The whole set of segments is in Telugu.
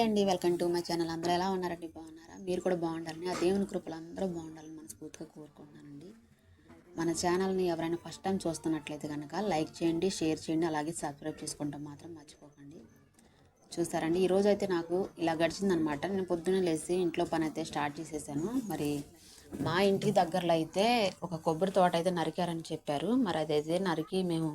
హాయ్ అండి. Welcome to my channel. అందరూ ఎలా ఉన్నారండి? బాగున్నారా? మీరు కూడా బాగుండాలని ఆ దేవుని కృపలు అందరూ బాగుండాలని మనస్ఫూర్తిగా కోరుకుంటున్నానండి. మన ఛానల్ని ఎవరైనా ఫస్ట్ టైం చూస్తున్నట్లయితే కనుక లైక్ చేయండి షేర్ చేయండి అలాగే సబ్స్క్రైబ్ చేసుకుంటాం మాత్రం మర్చిపోకండి. చూస్తారండి. ఈరోజు అయితే నాకు ఇలా గడిచిందనమాట. నేను పొద్దున్నే లేచి ఇంట్లో పని అయితే స్టార్ట్ చేసేసాను. మరి మా ఇంటికి దగ్గరలో అయితే ఒక కొబ్బరి తోట అయితే నరికారని చెప్పారు. మరి అదైతే నరికి మేము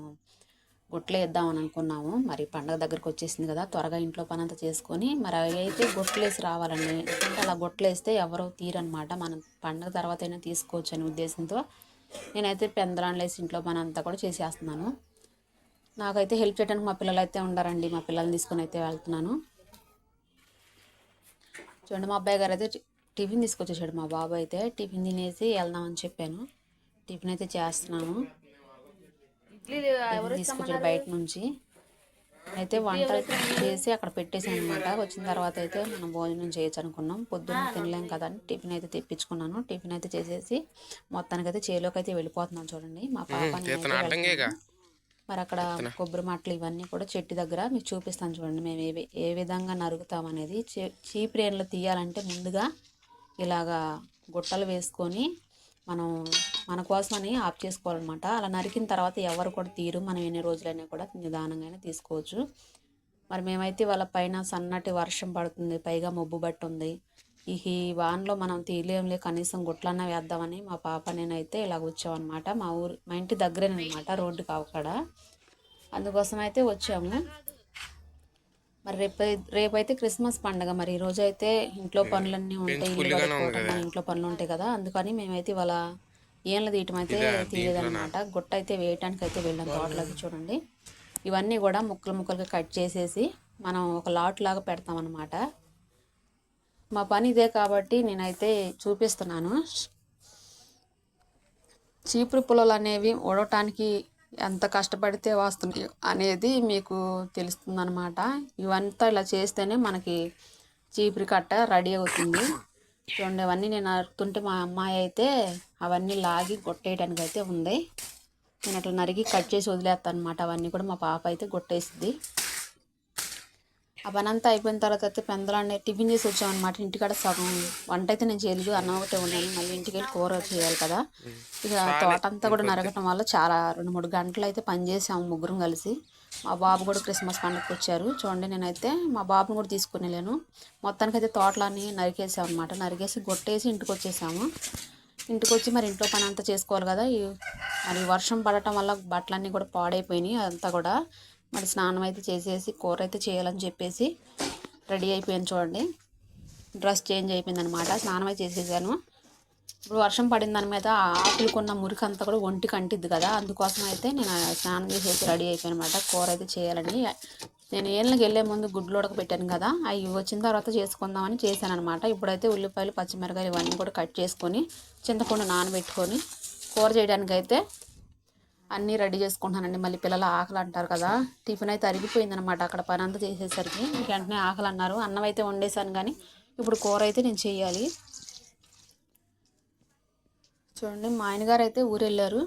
వేద్దామని అనుకున్నాము. మరి పండగ దగ్గరకు వచ్చేసింది కదా త్వరగా ఇంట్లో పని అంతా చేసుకొని మరి అవి అయితే గొట్లేసి రావాలండి. ఎందుకంటే అలా గొట్లేస్తే ఎవరో తీరనమాట. మనం పండగ తర్వాత అయినా తీసుకోవచ్చు అనే ఉద్దేశంతో నేనైతే పెందరాన్లు వేసి ఇంట్లో పని అంతా కూడా చేసేస్తున్నాను. నాకైతే హెల్ప్ చేయడానికి మా పిల్లలు అయితే ఉండారండి. మా పిల్లల్ని తీసుకొని అయితే వెళ్తున్నాను. చూడండి మా అబ్బాయి గారు అయితే టిఫిన్ తీసుకొచ్చేసాడు మా బాబు అయితే. టిఫిన్ తినేసి వెళ్దామని చెప్పాను. టిఫిన్ అయితే చేస్తున్నాను. తీసుకొచ్చాడు బయట నుంచి. అయితే వంట చేసి అక్కడ పెట్టేసాను అనమాట వచ్చిన తర్వాత అయితే మనం భోజనం చేయొచ్చు అనుకున్నాం పొద్దున్న తినలేం కదా అని టిఫిన్ అయితే తెప్పించుకున్నాను. టిఫిన్ అయితే చేసేసి మొత్తానికి అయితే చేలోకి అయితే వెళ్ళిపోతున్నాను చూడండి. మా పాప. మరి అక్కడ కొబ్బరి మట్టలు ఇవన్నీ కూడా చెట్టు దగ్గర మీకు చూపిస్తాను చూడండి. మేము ఏ ఏ విధంగా నరుగుతాం అనేది చీప్రేన్లు తీయాలంటే ముందుగా ఇలాగా గుట్టలు వేసుకొని మనం మన కోసమని ఆఫ్ చేసుకోవాలన్నమాట. అలా నరికిన తర్వాత ఎవరు కూడా తీరు. మనం ఎన్ని రోజులైనా కూడా నిదానంగానే తీసుకోవచ్చు. మరి మేమైతే వాళ్ళ పైన సన్నటి వర్షం పడుతుంది. పైగా మబ్బు బట్టి ఉంది ఈ వానలో మనం తీయలేంలే కనీసం గుట్లన్నా వేద్దామని మా పాప నేనైతే ఇలా వచ్చామన్నమాట మా ఊరు మా ఇంటి దగ్గరేనమాట రోడ్డుకి అవకాడ అందుకోసం అయితే వచ్చాము. మరి రేపు రేపైతే క్రిస్మస్ పండగ. మరి ఈ రోజు అయితే ఇంట్లో పనులన్నీ ఉంటాయి ఇంట్లో పనులు ఉంటాయి కదా. అందుకని మేమైతే ఇవాళ ఏళ్ళ తీయటం అయితే తీయలేదన్నమాట. గుట్ట అయితే వేయటానికి అయితే వెళ్ళాం తోటలోకి చూడండి. ఇవన్నీ కూడా ముక్కలు ముక్కలుగా కట్ చేసేసి మనం ఒక లాట్ లాగా పెడతామన్నమాట. మా పని ఇదే కాబట్టి నేనైతే చూపిస్తున్నాను. చీపురు పుల్లలు అనేవి ఉడవటానికి ఎంత కష్టపడితే వస్తుంది అనేది మీకు తెలుస్తుందన్నమాట. ఇవంతా ఇలా చేస్తేనే మనకి చీపురు కట్ట రెడీ అవుతుంది. చూడండి అవన్నీ నేను అరుతుంటే మా అమ్మాయి అయితే అవన్నీ లాగి కొట్టేయడానికి అయితే ఉంది. నేను అట్లా నరిగి కట్ చేసి వదిలేస్తాను అనమాట అవన్నీ కూడా మా పాప అయితే కొట్టేసిద్ది ఆ పని అంతా అయిపోయిన తర్వాత అయితే పెందలాన్ని టిఫిన్ చేసి వచ్చామన్నమాట. ఇంటికాడ సగం వంట అయితే నేను చేయలేదు. అన్నం ఒకటే ఉన్నాను మళ్ళీ ఇంటికి వెళ్ళి కూర చేయాలి కదా. ఇక తోట అంతా కూడా నరగటం వల్ల చాలా రెండు మూడు గంటలు అయితే పని చేసాము ముగ్గురం కలిసి. మా బాబు కూడా క్రిస్మస్ పండుగకి వచ్చారు చూడండి నేనైతే మా బాబుని కూడా తీసుకుని వెళ్ళాను. మొత్తానికి అయితే తోటలన్నీ నరికేసాం అనమాట నరికేసి గొట్టేసి ఇంటికి వచ్చేసాము ఇంటికి వచ్చి మరి ఇంట్లో పని అంతా చేసుకోవాలి కదా. ఈ మరి వర్షం పడటం వల్ల బట్టలన్నీ కూడా పాడైపోయినాయి అంతా కూడా. మరి స్నానం అయితే చేసేసి కూర అయితే చేయాలని చెప్పేసి రెడీ అయిపోయాను చూడండి. డ్రెస్ చేంజ్ అయిపోయింది అనమాట స్నానం అయితే చేసేసాను. ఇప్పుడు వర్షం పడిన దాని మీద ఆకులుకున్న మురికి అంతా కూడా ఒంటికి అంటిద్ది కదా. అందుకోసం అయితే నేను స్నానం చేసేసి రెడీ అయిపోయాను అనమాట కూర అయితే చేయాలని. నేను ఏళ్ళకి వెళ్ళే ముందు గుడ్లు ఉడకబెట్టాను కదా. అవి వచ్చిన తర్వాత చేసుకుందామని చేశానమాట ఇప్పుడైతే ఉల్లిపాయలు పచ్చిమిరకాయలు ఇవన్నీ కూడా కట్ చేసుకొని చింతపండు నానబెట్టుకొని కూర చేయడానికైతే అన్నీ రెడీ చేసుకుంటానండి మళ్ళీ పిల్లలు ఆకలి అంటారు కదా. టిఫిన్ అయితే అరిగిపోయిందనమాట అక్కడ పని అంతా చేసేసరికి. వెంటనే ఆకలి అన్నారు. అన్నం అయితే వండేసాను కానీ ఇప్పుడు కూర అయితే నేను చేయాలి. చూడండి మా ఆయనగారు అయితే ఊరు వెళ్ళారు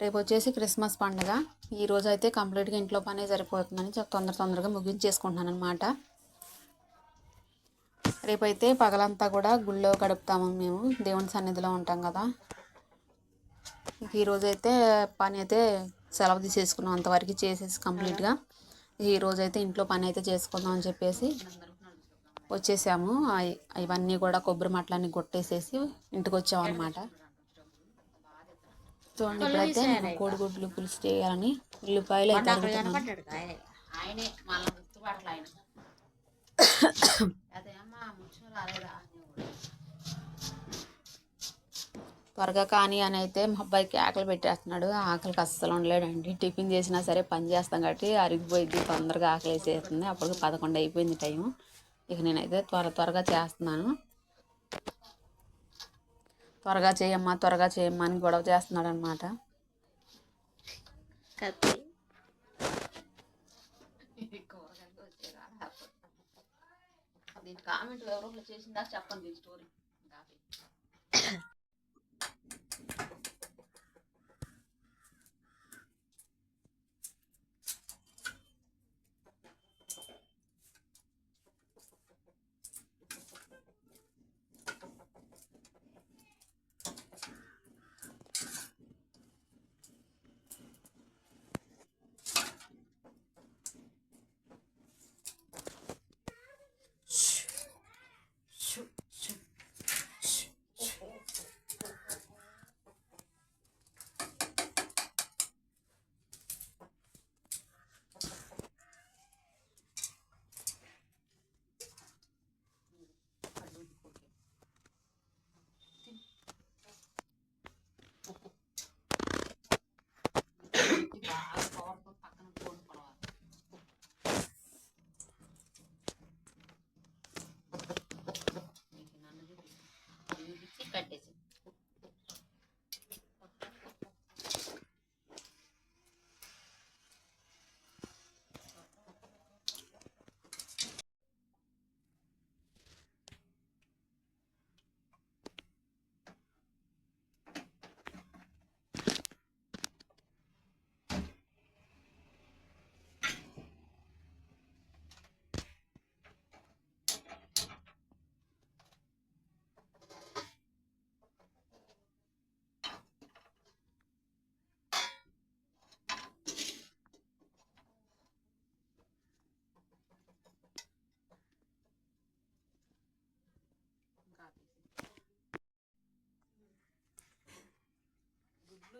రేపు వచ్చేసి క్రిస్మస్ పండుగ. ఈ రోజు అయితే కంప్లీట్గా ఇంట్లో పనే సరిపోతుందని తొందర తొందరగా ముగించేసుకుంటున్నాను అనమాట రేపైతే పగలంతా కూడా గుళ్ళో గడుపుతాము మేము. దేవుని సన్నిధిలో ఉంటాం కదా. ఈరోజు అయితే పని అయితే సెలవు తీసేసుకున్నాం అంతవరకు చేసేసి కంప్లీట్గా. ఈ అయితే ఇంట్లో పని అయితే చేసుకుందాం అని చెప్పేసి వచ్చేసాము. ఇవన్నీ కూడా కొబ్బరి మట్టలన్నీ కొట్టేసేసి ఇంటికి వచ్చాము అనమాట చూడండి ఇప్పుడైతే కోడిగుడ్లు పులుసు చేయాలని ఉల్లిపాయలు అయితే త్వరగా కానీ అని అయితే మా అబ్బాయికి ఆకలి పెట్టేస్తున్నాడు. ఆకలికి అస్సలు ఉండలేడండి. టిఫిన్ చేసినా సరే పని చేస్తాం కాబట్టి అరిగిపోయింది తొందరగా ఆకలి వేసేస్తుంది. అప్పటికి పదకొండు అయిపోయింది టైం ఇక నేనైతే త్వర త్వరగా చేస్తున్నాను. త్వరగా చేయమ్మా త్వరగా చేయమ్మా అని గొడవ చేస్తున్నాడు అనమాట కామెంట్ ఎవరో చేసిందా? చెప్పండి స్టోరీ.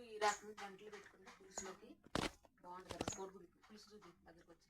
ఈ రకం గంటలు పెట్టుకుంటే పులుసులోకి బాగుంటుంది కోడిగుడ్డు పులుసు దగ్గరికి దగ్గరకు వచ్చి